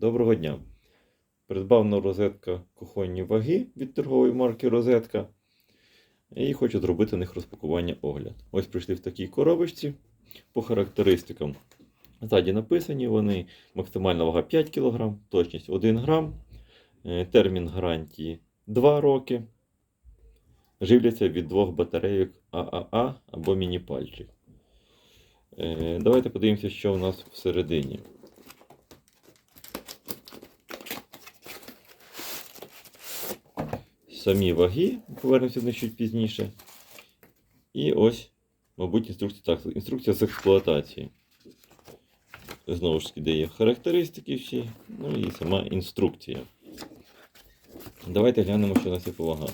Доброго дня! Придбав на розетка кухонні ваги від торгової марки Розетка. І хочу зробити на них розпакування огляд. Ось прийшли в такій коробочці. По характеристикам. Ззаді написані вони. Максимальна вага 5 кг, точність 1 грам, е, термін гарантії 2 роки. Живляться від двох батарейок ААА або міні-пальчик. Е, Давайте подивимося, що у нас всередині. Самі ваги, повернемося до них чуть пізніше. І ось, мабуть, інструкція. Так, інструкція з експлуатації. Знову ж таки, де є характеристики всі, ну і сама інструкція. Давайте глянемо, що у нас є по вагах.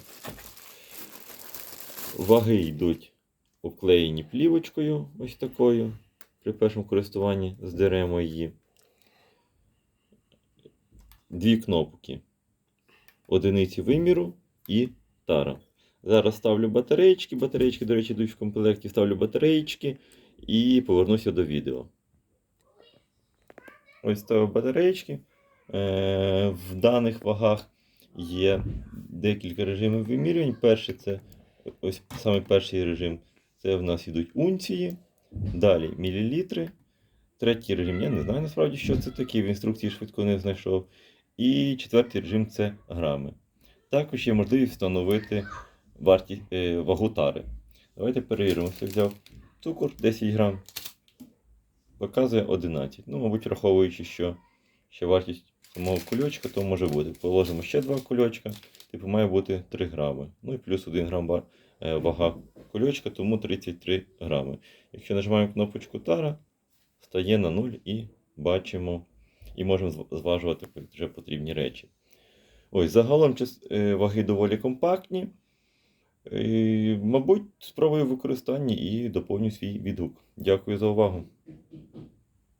Ваги йдуть обклеєні плівочкою, ось такою. При першому користуванні здеремо її. Дві кнопки. Одиниці виміру і тара. Зараз ставлю батареєчки. Батареєчки, до речі, йдуть в комплекті. Ставлю батареєчки і повернуся до відео. Ось ставив батареєчки. Е, В даних вагах є декілька режимів вимірювань. Перший це ось саме перший режим. Це в нас йдуть унції. Далі мілілітри. Третій режим, я не знаю насправді, що це таке. В інструкції швидко не знайшов. І четвертий режим це грами. Також є можливість встановити варті, е, вагу тари. Давайте перевіримо. Я взяв цукор 10 грам. Показує 11. Ну, мабуть, враховуючи, що ще вартість самого кульочка, то може бути. Положимо ще два кульочка, типу має бути 3 грами. Ну і плюс 1 грам ва- е, вага кульочка, тому 33 грами. Якщо нажимаємо кнопочку тара, стає на 0 і бачимо, і можемо зважувати вже потрібні речі. Ось, загалом е, ваги доволі компактні. Мабуть, спробую використання і доповню свій відгук. Дякую за увагу.